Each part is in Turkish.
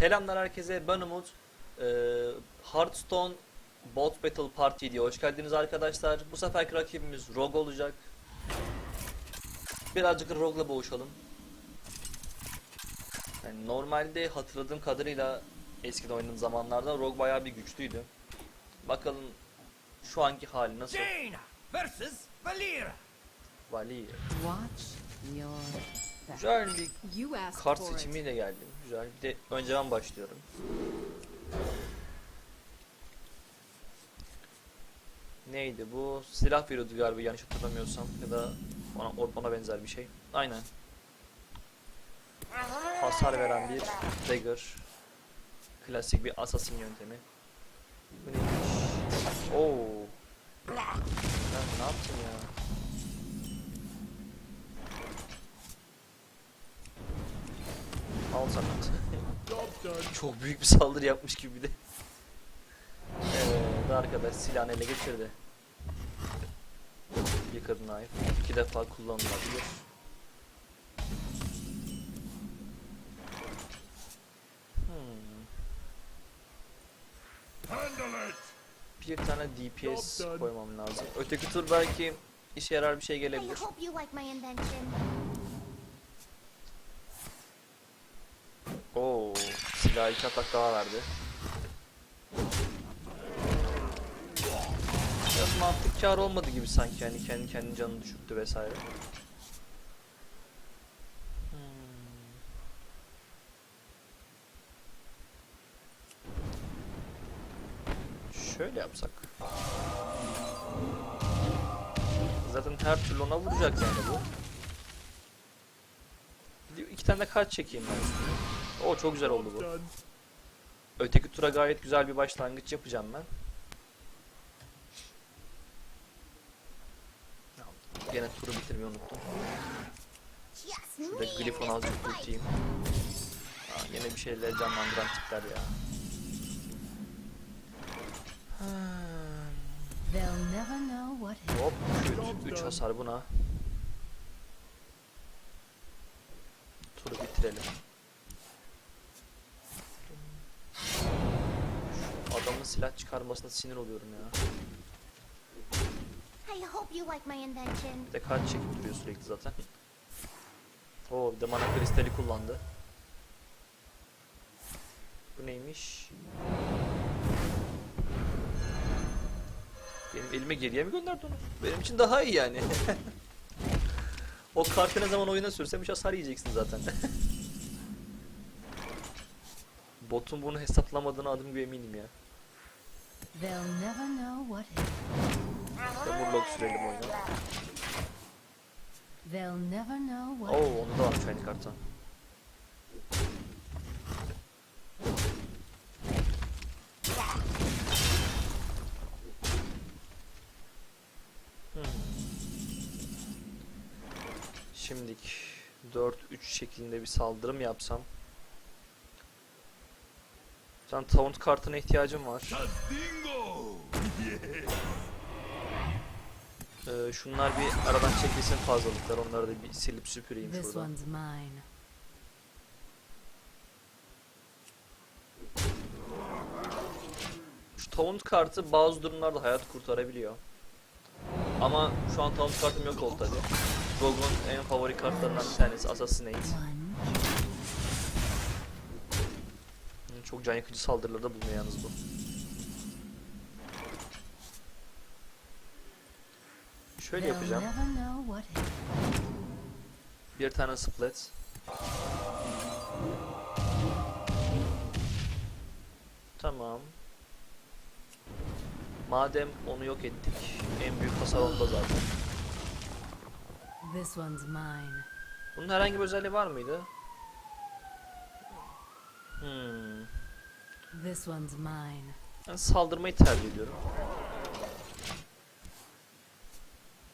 Selamlar herkese ben Umut. Ee, Hearthstone Bot Battle Party diye hoş geldiniz arkadaşlar. Bu seferki rakibimiz Rogue olacak. Birazcık Rogue'la boğuşalım. Yani normalde hatırladığım kadarıyla eskiden oynadığım zamanlarda Rogue bayağı bir güçlüydü. Bakalım şu anki hali nasıl? Jaina versus Valira. Vali. Watch your. Güzel bir kart seçimiyle geldim. Güzel. Bir de önce ben başlıyorum. Neydi bu? Silah veriyordu galiba yanlış hatırlamıyorsam ya da ona, ona benzer bir şey. Aynen. Hasar veren bir dagger. Klasik bir assassin yöntemi. Çok büyük bir saldırı yapmış gibi bir de. Evet arkadaş silahını ele geçirdi. Wicked Knife iki defa kullanılabilir. Hmm. Bir tane DPS koymam lazım. Öteki tur belki işe yarar bir şey gelebilir. Silah iki atak daha verdi. Biraz mantık kar olmadı gibi sanki yani kendi kendi canını düşürttü vesaire. Hmm. Şöyle yapsak. Zaten her türlü ona vuracak yani bu. İki tane de kart çekeyim ben üstüne. O çok güzel oldu bu. Öteki tura gayet güzel bir başlangıç yapacağım ben. Gene turu bitirmeyi unuttum. Şurada Mr. azıcık ultiyim. Aa, yine bir şeyler canlandıran tipler ya. Hop 3 hasar buna. Turu bitirelim. Şu adamın silah çıkarmasına sinir oluyorum ya. Bir de kart çekip duruyor sürekli zaten. Oo bir de mana kristali kullandı. Bu neymiş? Benim elime geriye mi gönderdi onu? Benim için daha iyi yani. o kartı ne zaman oyuna sürsem hiç hasar yiyeceksin zaten. Botun bunu hesaplamadığına adım gibi eminim ya. They'll never know what hit. Murloc sürelim oyuna. They'll never know what Oo onu da varmış aynı karta. Hmm. Şimdik 4-3 şeklinde bir saldırım yapsam. Sen taunt kartına ihtiyacım var. Ee, şunlar bir aradan çekilsin fazlalıklar. Onları da bir silip süpüreyim This şuradan. Şu taunt kartı bazı durumlarda hayat kurtarabiliyor. Ama şu an taunt kartım yok oldu tabi. Rogue'un en favori kartlarından bir tanesi Assassinate. Çok can yakıcı saldırılarda bulunuyor yalnız bu. Şöyle yapacağım. Bir tane split. Tamam. Madem onu yok ettik, en büyük hasar onda zaten. This one's mine. Bunun herhangi bir özelliği var mıydı? Hmm. This one's mine. Ben saldırmayı tercih ediyorum.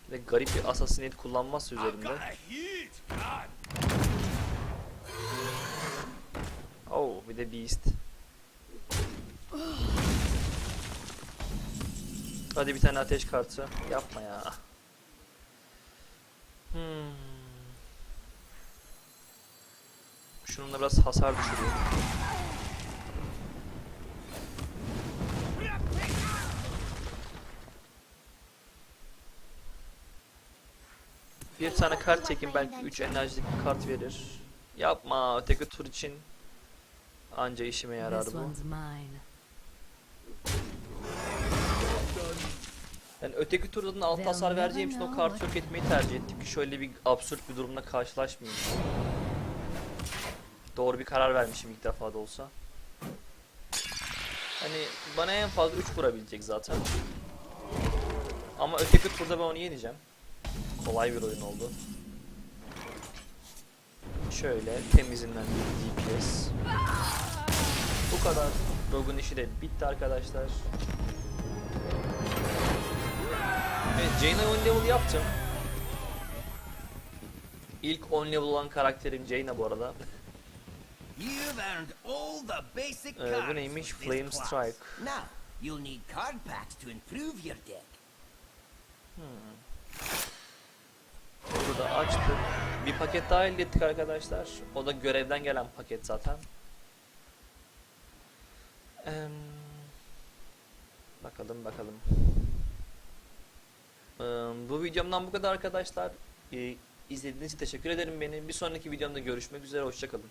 Bir de garip bir assassinate kullanmazsa gun. Oh, bir de beast. Hadi bir tane ateş kartı. Yapma ya. Hmm. Şununla biraz hasar düşürüyor. Bir tane kart çekin belki 3 enerjilik bir kart verir. Yapma öteki tur için anca işime yarar bu. Yani öteki turdan alt hasar vereceğim için o kartı yok etmeyi tercih ettim ki şöyle bir absürt bir durumla karşılaşmayayım. Doğru bir karar vermişim ilk defa da olsa. Hani bana en fazla 3 vurabilecek zaten. Ama öteki turda ben onu yeneceğim. Kolay bir oyun oldu. Şöyle temizinden bir DPS. Bu kadar. Rogue'un işi de bitti arkadaşlar. Evet Jane'a 10 level yaptım. İlk 10 level olan karakterim Jaina bu arada. Ee, bu neymiş? Flame. Strike. Now, you'll need card packs to improve your deck. Bunu da açtık. Bir paket daha elde ettik arkadaşlar. O da görevden gelen paket zaten. Em, bakalım bakalım. Em, bu videomdan bu kadar arkadaşlar. Ee, izlediğiniz için teşekkür ederim beni. Bir sonraki videomda görüşmek üzere. Hoşçakalın.